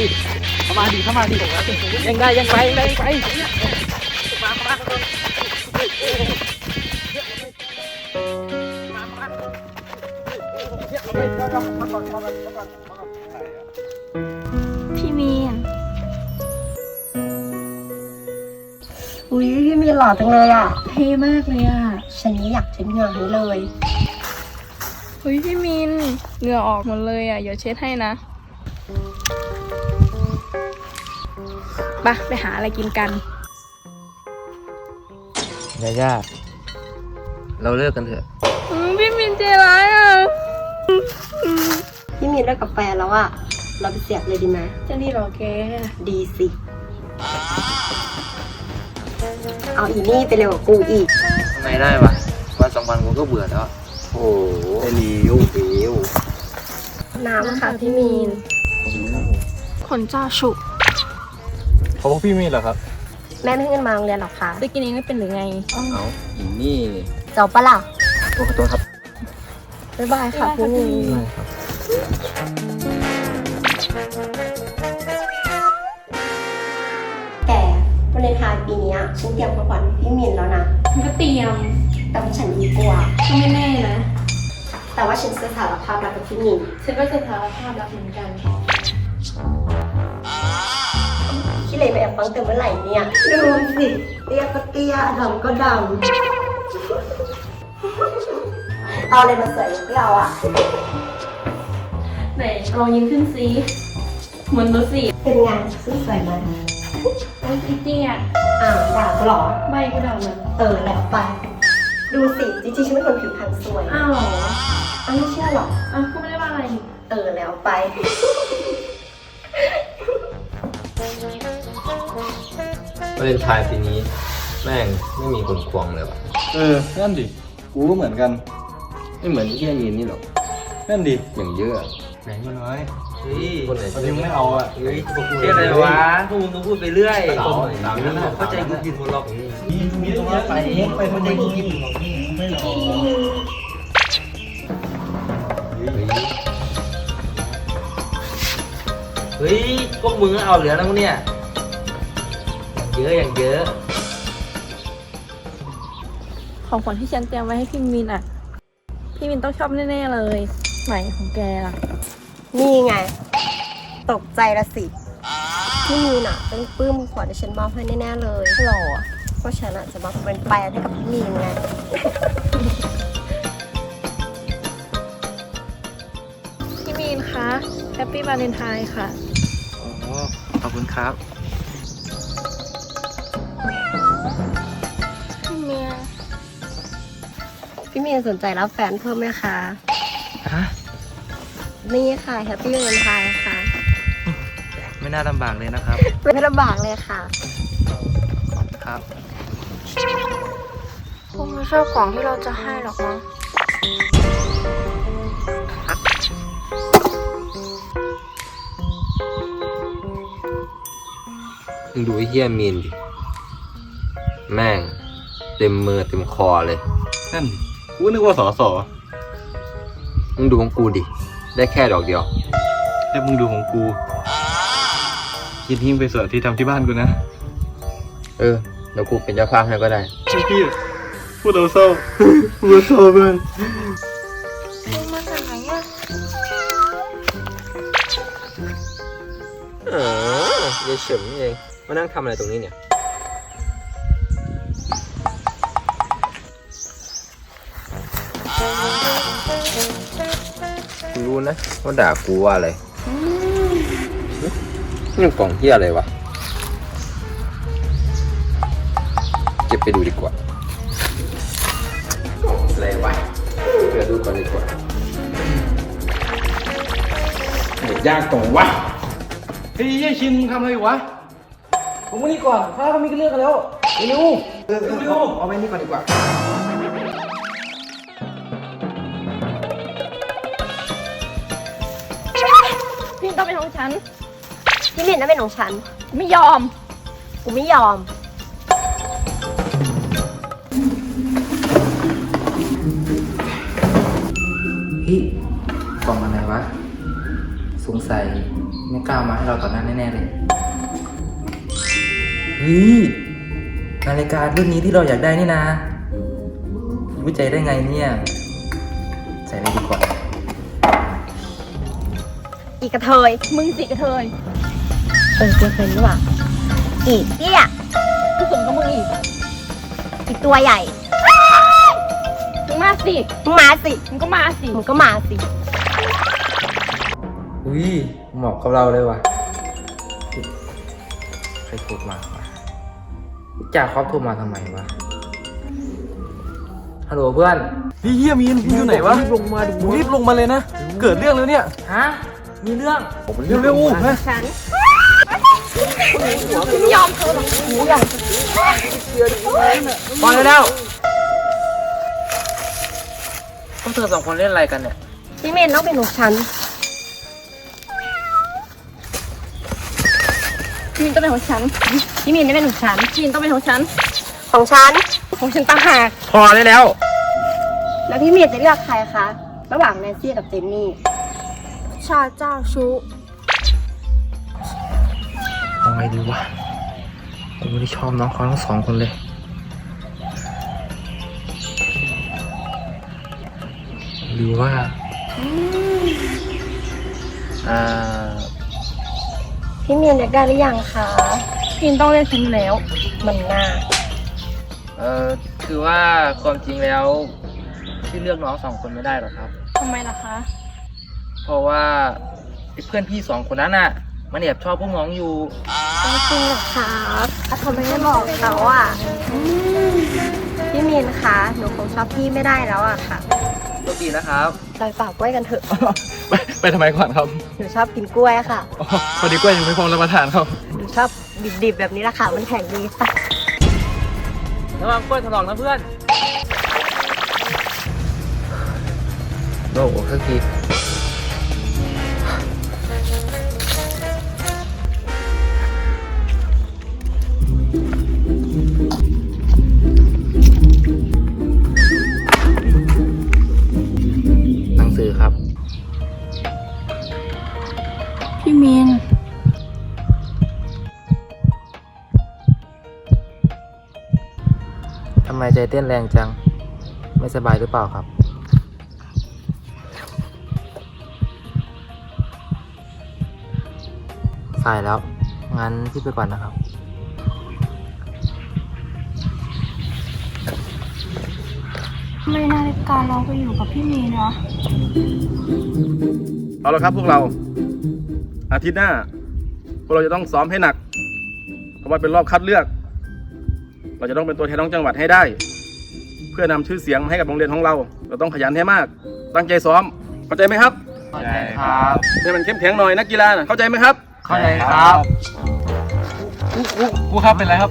ดิเข้ามาดิเข้ามาดิยังได้ยังไปยังได้ยังไปมามามามามาก่อนมาก่อนมาก่อนมาก่อนพี่มีนอุ้ยพี่มีหล่อจังเลยอะเท่มากเลยอะ ฉันนี่อยากเช็ดเหงื่อนี้เลยเฮ้ยพี่มินเหงื่อออกหมดเลยอะ เดี๋ยวเช็ดให้นะ ไปไปหาอะไรกินกันย่าย่าเราเลิกกันเถอะอืมพี่มินใจร้ายอะ พี่มีเลิกกับแฟนแล้วอะเราไปเสียบเลยดีไหมจะดีเหรอแก ดีสิ เอาอีนี่ไปเร็วกว่ากูอีก ทำไมได้วะวันสองวันกูก็เบื่อแล้ว โอ้โหไอ้หลิวหลิวน้ำค่ะพี่มีนขนจ่าฉุ กเขาพวกพี่มีเหรอครับ แม่ไม่ให้เงินมาโรงเรียนหรอกคะจะกินเองไม่เป็นหรือไงเอาอีนี่เจ้าปะล่ะขอโทษครับบ๊ายบายค่ะพี่มีนแกวันเลนไทน์ปีเนี้ยฉันเตรียมของขวัญให้พี่มินแล้วนะก็เตรียมแต่ว่าฉันดีกว่า ก็ไม่แน่นะ แต่ว่าฉันจะสารภาพรักกับพี่มิน ฉันก็จะสารภาพรักเหมือนกัน ขี้เลยไปแอบฟังเติมเมื่อไหร่เนี่ยดูสิเตี้ยก็เตี้ยดำก็ดำเอาอะไรมาสวยพวกเราอะไหนลองยิ้มขึ้นซิเหมือนดูสิเป็นไงซึ่งสวยไหมโอ้ยอีเตี้ยอ้าวด่ากูเหรอใบกูด่ามันเออแล้วไป ดูสิจริงๆฉันเป็นคนผิวพรรณสวยอ้าวเหรออ้าวไม่เชื่อหรออ้าวก็ไม่ได้ว่าอะไรนี่เออแล้วไปวาเลนไทน์ปีนี้ แม่งไม่มีคนควงเลยว่ะ เออ นั่นดิ กูก็เหมือนกัน ไม่เหมือนที่มีนนี่หรอก นั่นดิ อย่างเยอะไหนมาน้อยเฮ้ยคนไหนตอนนี้มึงไม่เอาอะเฮ้ยเชื่ออะไรวะพวกมึงก็พูดไปเรื่อยเอาตามนั้นน่ะเข้าใจกูผิดหมดหรอกมีมีตรงนั้นไปไปคนเดียวกินไม่หรอกเฮ้ยพวกมึงเอาเหลือแล้วเนี่ย เยอะอย่างเยอะ ของขวัญที่ฉันเตรียมไว้ให้พี่มินอะ พี่มินต้องชอบแน่ๆเลย ไหนของแกล่ะ นี่ไง ตกใจละสิพี่มีนอะต้องปลื้มขวัญที่ฉันมอบให้แน่ๆเลยหล่ออะเพราะฉันอะจะมาเป็นแฟนให้กับพี่มีนไง พี่มินคะแฮปปี้วาเลนไทน์ค่ะ อ๋อ ขอบคุณครับ พี่มีนสนใจรับแฟนเพิ่มไหมคะฮะนี่ค่ะแฮปปี้วันไทน์ค่ะ ไม่น่าลำบากเลยนะครับ ไม่ลำบากเลยค่ะ ครับคงไม่ชอบของที่เราจะให้หรอกมั้งมึงดูไอ้เฮียมีนดิ แม่ง เต็มมือเต็มคอเลยนั่นดิ กูนึกว่าสอสอมึงดูของกูดิ ได้แค่ดอกเดียวแต่มึงดูของกูคิดทิ้งไปสวนที่ทำที่บ้านกูนะเออเดี๋ยวกูเป็นเจ้าภาพให้ก็ได้พี่พูดเอาเศร้า พูดเอาเศร้าเพื่อนมาจากไหนอะเออยายเฉิมนี่เองมานั่งทำอะไรตรงนี้เนี่ย รู้นะว่าด่ากูว่าอะไรนี่กล่องเฮียอะไรวะเก็บไปดูดีกว่าอะไรวะเดี๋ยวดูก่อนดีกว่าเด็กยากตรงวะเฮ้ยยายชินทำอะไรอยู่วะผมมานี่ก่อนถ้าเขามีเรื่องกันแล้วเร็วเร็วเร็วเอาไปนี่ก่อนดีกว่า ต้องเป็นของฉัน พี่มีนนั่นเป็นของฉันไม่ยอม กูไม่ยอม เฮ้ยกล่องอะไรวะสสงสัยไม่กล้ามาให้เราตอนนั้นแน่ๆเลยเฮ้ยนาฬิการุ่นนี้ที่เราอยากได้นี่นะรู้ใจได้ไงเนี่ย ใส่เลยดีกว่า อีกกระเทย มึงสิกระเทย เออเกินไปนี่หว่าอีกเตี้ยกูสมกับมึงอีก อีกตัวใหญ่ มึงมาสิมึงมาสิ มึงก็มาสิ มึงก็มาสิ อุ้ยเหมาะกับเราเลยว่ะใครโทรมาวะจ่าครอบโทรมาทำไมวะ ฮัลโหลเพื่อนพี่เฮียมีนมึงอยู่ไหนวะ รีบลงมาดูรีบลงมาเลยนะ เกิดเรื่องแล้วเนี่ย ฮะ มีเรื่องเร็วๆนะฉันยอมเธอหรอกกูอยากพอได้แล้วพวกเธอสองคนเล่นอะไรกันเนี่ยพี่เมนต้องเป็นของฉันพี่มินต้องเป็นของฉันพี่เมนไม่เป็นของฉันพี่มินต้องเป็นของฉัน ของฉัน ของฉันต่างหากพอได้แล้ว แล้วพี่เมย์จะเลือกใครคะ ระหว่างแนนซี่กับเจนนี่ ชาเจ้าชูเอาไงดีวะผมไม่ได้ชอบน้องเขาทั้งสองคนเลย หรือว่า อ่า พี่เมย์เลือกได้หรือยังคะพี่มินต้องเล่นฉันอยู่แล้ว มันน่า เออคือว่าความจริงแล้ว ที่เลือกน้องสองคนไม่ได้หรอกครับ ทำไมล่ะคะ เพราะว่าไอ้เพื่อนพี่สองคนนั้นน่ะ มันแอบชอบพวกน้องอยู่จริงเหรอคะอะทำไมไม่บอกเขาอะอืมพี่เมนคะ หนูคงชอบพี่ไม่ได้แล้วอะค่ะโชคดีนะครับ เราฝากกล้วยกันเถอะ ไปไปทำไมก่อนครับหนูชอบกินกล้วยอะค่ะ อ๋อพอดีกล้วยยังไม่พร้อมรับประทานครับ หนูชอบดิบๆแบบนี้แหละค่ะ มันแข็งดีค่ะ ระวังกล้วยถลอกนะเพื่อนโลกสักที ทำไมใจเต้นแรงจัง ไม่สบายหรือเปล่าครับ สายแล้ว งั้นพี่ไปก่อนนะครับไม่นาฬิกาเราไปอยู่กับพี่มีนวะเอาละครับพวกเรา อาทิตย์หน้า พวกเราจะต้องซ้อมให้หนัก เพราะว่าเป็นรอบคัดเลือก เราจะต้องเป็นตัวแทนของจังหวัดให้ได้ เพื่อนำชื่อเสียงมาให้กับโรงเรียนของเรา เราต้องขยันให้มาก ตั้งใจซ้อม เข้าใจไหมครับเข้าใจครับให้มันเข้มแข็งหน่อยนักกีฬาน่ะเข้าใจไหมครับ เข้าใจครับกูกูกูครับเป็นไรครับ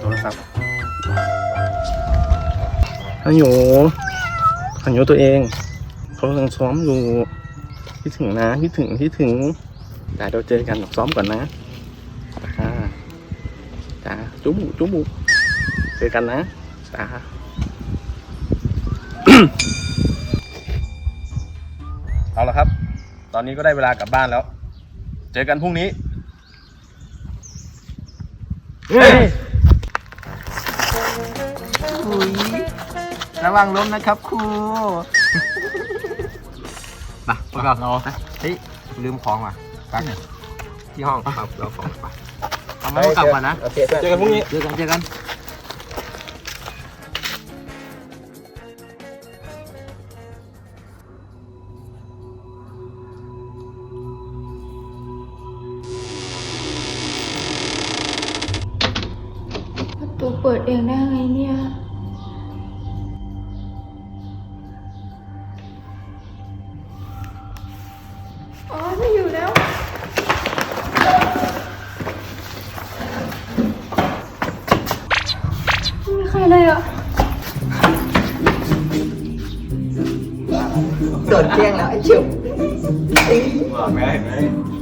โทรศัพท์ฮัลโหลฮัลโหลตัวเองเขากำลังซ้อมอยู่คิดถึงนะคิดถึงคิดถึงแต่เดี๋ยวเจอกันซ้อมก่อนนะจ้า จ้าจุ๊บุจุ๊บุเจอกันนะจ้าเอาละครับ ตอนนี้ก็ได้เวลากลับบ้านแล้ว เจอกันพรุ่งนี้ระวังล้มนะครับครูมาพวกเราเฮ้ยลืมของว่ะแป๊บที่ห้องครับเราของไป เอามาเอากลับก่อนนะเจอกันพรุ่งนี้ เจอกันเจอกัน ไม่มีใครเลย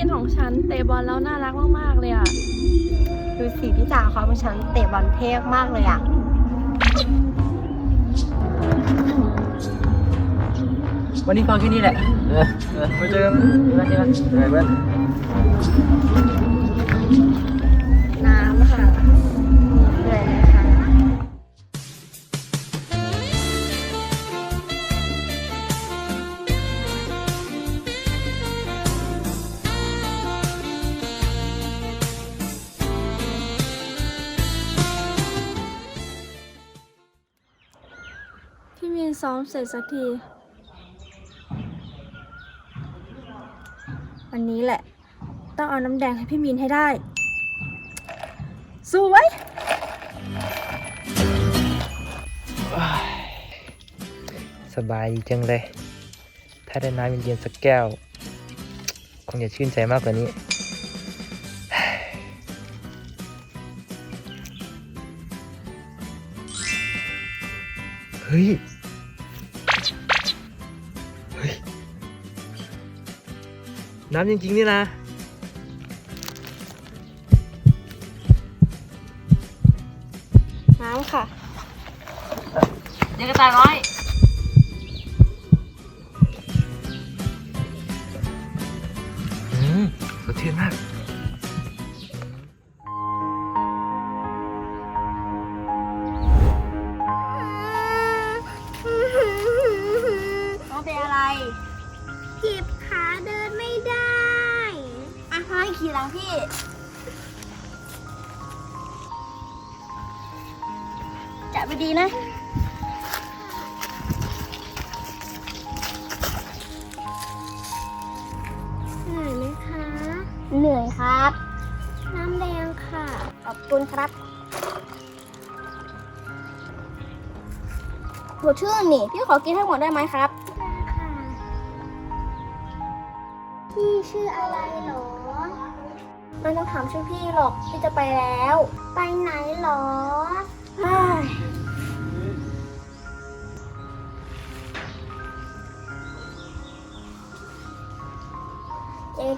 คียนของฉันเตะบอลแล้วน่ารักมากๆเลยอะ ดูสิพี่จ๋าเขาเป็นฉันเตะบอลเทพมากเลยอะวันนี้พอแค่นี้แหละเออเออไปเจอกันเจอกันเจอกันเจอกันเพื่อนน้ำค่ะ ซ้อมเสร็จสักที วันนี้แหละ ต้องเอาน้ำแดงให้พี่มินให้ได้สวยสบายดีจังเลย ถ้าได้น้ำเย็นๆสักแก้ว คงจะชื่นใจมากกว่านี้เฮ้ย น้ำจริง ๆ นี่นะ น้ำค่ะ เด็กกระต่ายน้อย จับไปดีนะเหนื่อยไหมคะ เหนื่อยครับ น้ำแดงค่ะ ขอบคุณครับหมดชื่อนี่ พี่ขอกินทั้งหมดได้ไหมครับได้ค่ะ พี่ชื่ออะไรหรอไม่ต้องถามชื่อพี่หรอก พี่จะไปแล้ว ไปไหนหรอ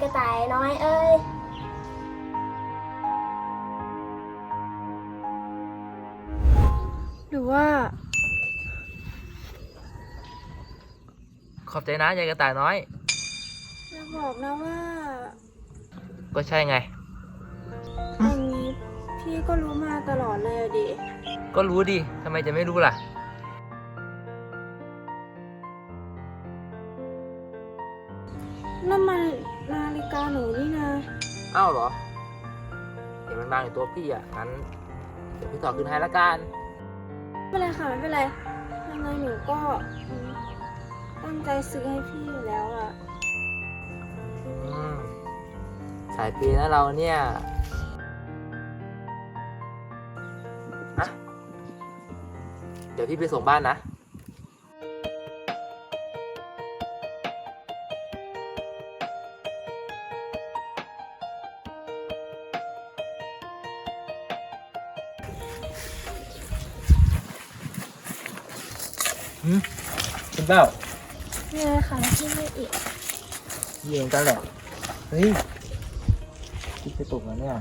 กระต่ายน้อยเอ้ยหรือว่า ขอบใจนะยายกระต่ายน้อย จะบอกนะว่า ก็ใช่ไง อันนี้พี่ก็รู้มาตลอดเลยอะดิ ก็รู้ดิทำไมจะไม่รู้ล่ะ อ้าวเหรอ เห็นมันบางอยู่ตัวพี่อะงั้นเดี๋ยวพี่ต่อคืนให้ละกัน ไม่เป็นไรค่ะ ไม่เป็นไรยังไงหนูก็อืมตั้งใจซื้อให้พี่อยู่แล้วอะอืมสายปีนะเราเนี่ยอะเดี๋ยวพี่ไปส่งบ้านนะ หืมคุณเป้านี่เลยค่ะพี่ไม่อีก เย็นกันแหละ เฮ้ยคิดจะตกแล้วเนี่ย